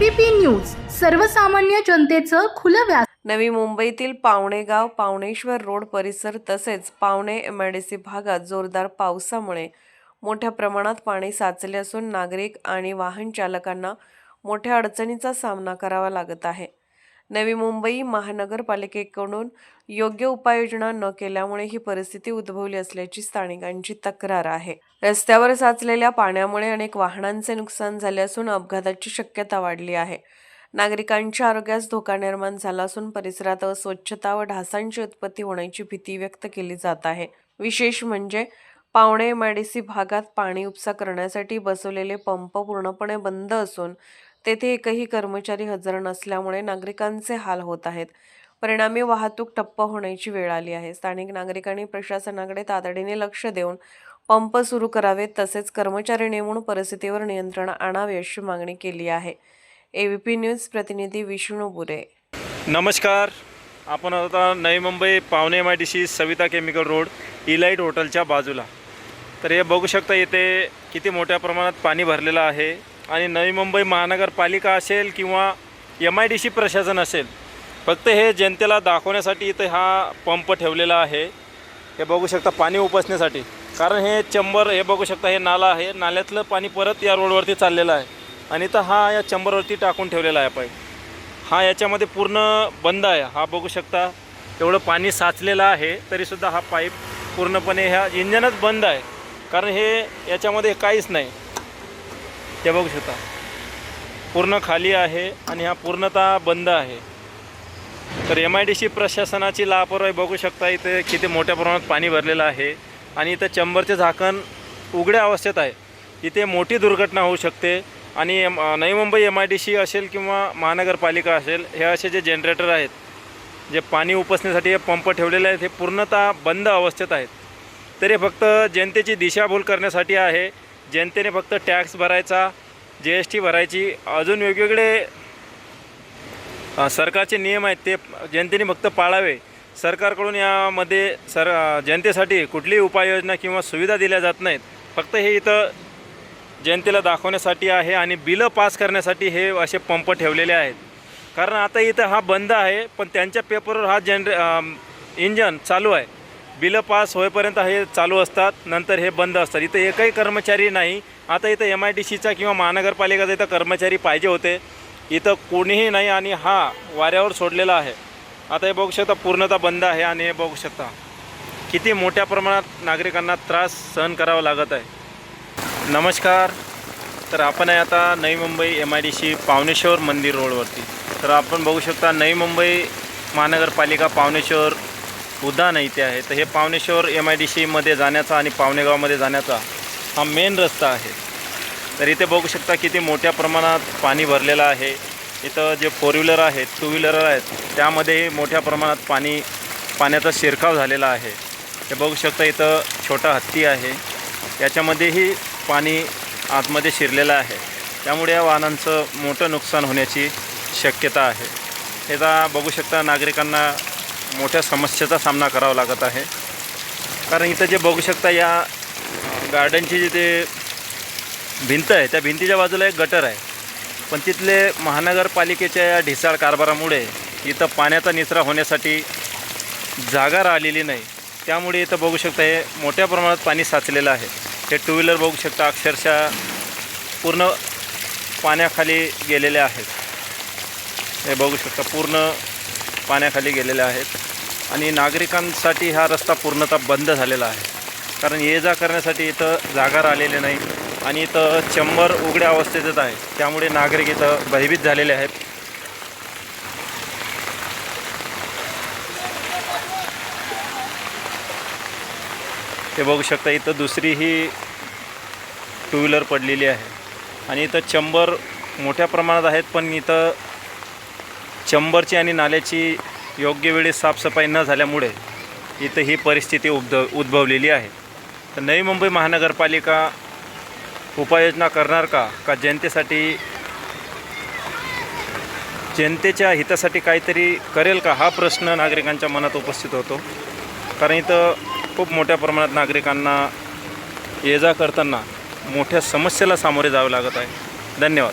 ABP news सर्वसामान्य जनतेचं खुलं व्यास नवी मुंबईतील पावणेगाव पावणेश्वर रोड परिसर तसेच पावणे एमआयडीसी भागात जोरदार पावसामुळे मोठ्या प्रमाणात पाणी साचले असून नागरिक आणि वाहन चालकांना मोठ्या अडचणीचा सामना करावा लागत आहे. नवी मुंबई महानगरपालिकेकडून योग्य उपाययोजना न केल्यामुळे ही परिस्थिती उद्भवली असल्याची स्थानिकांची तक्रार आहे. रस्त्यावर साचलेल्या पाण्यामुळे अनेक वाहनांचे नुकसान झाले असून अपघाताची शक्यता वाढली आहे. नागरिकांच्या आरोग्यास धोका निर्माण झाला असून परिसरात अस्वच्छता व ढासांची उत्पत्ती होण्याची भीती व्यक्त केली जात आहे. विशेष म्हणजे पावणे एमआयडीसी भागात पाणी उपसा करण्यासाठी बसवलेले पंप पूर्णपणे बंद असून तेथे एकही कर्मचारी हजर नसल्यामुळे नागरिकांचे हाल होत आहेत. परिणामी वाहतूक ठप्प होण्याची वेळ आली आहे. स्थानिक नागरिकांनी प्रशासनाकडे तातडीने लक्ष देऊन पंप सुरू करावेत तसेच कर्मचारी नेमून परिस्थितीवर नियंत्रण आणावे अशी मागणी केली आहे. ए वी पी न्यूज प्रतिनिधी विष्णू बुरे. नमस्कार. आपण आता Navi Mumbai Pawane M I D C Savita chemical road elite हॉटेलच्या बाजूला. तर हे बघू शकता येथे किती मोठ्या प्रमाणात पाणी भरलेलं आहे. आणि नवी मुंबई महानगरपालिका असेल किंवा एम आय डी सी प्रशासन असेल फक्त हे जनतेला दाखवण्यासाठी इथं हा पंप ठेवलेला आहे. हे बघू शकता पाणी उपसण्यासाठी. कारण हे चंबर हे बघू शकता हे नाला आहे. नाल्यातलं पाणी परत या रोडवरती चाललेलं आहे. आणि इथं हा या चंबरवरती टाकून ठेवलेला आहे पाईप. हा याच्यामध्ये पूर्ण बंद आहे. हा बघू शकता एवढं पाणी साचलेलं आहे तरीसुद्धा हा पाईप पूर्णपणे ह्या इंजनच बंद आहे. कारण हे याच्यामध्ये काहीच नाही. ते बघू शकता. पूर्ण खाली आहे आणि हा पूर्णतः बंद आहे. तर एम आय डी सी प्रशासनाची लापरवाही बघू शकता इथे किती मोठ्या प्रमाणात पाणी भरलेलं आहे आणि इथं चंबरचे झाकण उघड्या अवस्थेत आहे. इथे मोठी दुर्घटना होऊ शकते आणि M Navi Mumbai M I D C असेल किंवा महानगरपालिका असेल हे असे जे जनरेटर आहेत जे पाणी उपसण्यासाठी हे पंप ठेवलेले आहेत हे पूर्णतः बंद अवस्थेत आहेत. तरी फक्त जनतेची दिशाभूल करण्यासाठी आहे जनतेने फक्त टॅक्स भरायचा जी एस टी भरायची अजून वेगवेगळे सरकारचे नियम आहेत ते जनतेने फक्त पाळावे. सरकारकडून यामध्ये सर जनतेसाठी कुठलीही उपाययोजना किंवा सुविधा दिल्या जात नाहीत. फक्त हे इथं जनतेला दाखवण्यासाठी आहे आणि बिलं पास करण्यासाठी हे असे पंप ठेवलेले आहेत. कारण आता इथं हा बंद आहे पण त्यांच्या पेपरवर हा जनरे इंजन चालू आहे. बिलं पास होईपर्यंत हे चालू असतात नंतर हे बंद असतात. इथं एकही कर्मचारी नाही. आता इथं एम आय डी सीचा किंवा महानगरपालिकेचा इथं कर्मचारी पाहिजे होते. इथं कोणीही नाही आणि हा वाऱ्यावर सोडलेला आहे. आता हे बघू शकता पूर्णतः बंद आहे आणि हे बघू शकता. किती मोठ्या प्रमाणात नागरिकांना त्रास सहन करावा लागत आहे. नमस्कार. तर आपण आहे आता Navi Mumbai M I D C Pavaneshwar मंदिर रोडवरती. तर आपण बघू शकता नवी मुंबई महानगरपालिका पावनेश्वर उद्यान इथे आहे. तर हे पावनेश्वर एम आय डी सीमध्ये जाण्याचा आणि पावणेगावमध्ये जाण्याचा हा मेन रस्ता आहे. तर इथे बघू शकता किती मोठ्या प्रमाणात पाणी भरलेलं आहे. इथं जे फोर व्हीलर आहेत टू व्हीलर आहेत त्यामध्ये मोठ्या प्रमाणात पाणी पाण्याचा शिरकाव झालेला आहे. हे बघू शकता इथं छोटा हत्ती आहे. याच्यामध्येही पाणी आतमध्ये शिरलेलं आहे. त्यामुळे या वाहनांचं मोठं नुकसान होण्याची शक्यता आहे. हे बघू शकता नागरिकांना मोठ्या समस्येचा सामना करावा लागत आहे. कारण इथं जे बघू शकता या गार्डनची जी ते भिंत आहे त्या भिंतीच्या बाजूला एक गटर आहे. पण तिथले महानगरपालिकेच्या या ढिसाळ कारभारामुळे इथं पाण्याचा निचरा होण्यासाठी जागा राहिलेली नाही. त्यामुळे इथं बघू शकता हे मोठ्या प्रमाणात पाणी साचलेलं आहे. हे टू व्हीलर बघू शकता अक्षरशः पूर्ण पाण्याखाली गेलेले आहेत. हे बघू शकता पूर्ण पाण्याखाली गेलेले आहेत. आणि नागरिकांसाठी हा रस्ता पूर्णतः बंद झालेला आहे. कारण ये जा करण्यासाठी इथं जागा राहिलेली नाही आणि इथं चंबर उघड्या अवस्थेतच आहे. त्यामुळे नागरिक इथं भयभीत झालेले आहेत. ते बघू शकता इथं दुसरी ही टू व्हीलर पडलेली आहे. आणि इथं चंबर मोठ्या प्रमाणात आहेत पण इथं चंबरची आणि नाल्याची योग्य वेळी साफसफाई न झाल्यामुळे इथं ही परिस्थिती उद्भव उद्भवलेली आहे. तर नवी मुंबई महानगरपालिका उपाययोजना करणार का? का जनतेसाठी जनतेच्या हितासाठी काहीतरी करेल का? हा प्रश्न नागरिकांच्या मनात उपस्थित होतो. कारण इथं खूप मोठ्या प्रमाणात नागरिकांना ये जा करताना मोठ्या समस्येला सामोरे जावे लागत आहे. धन्यवाद.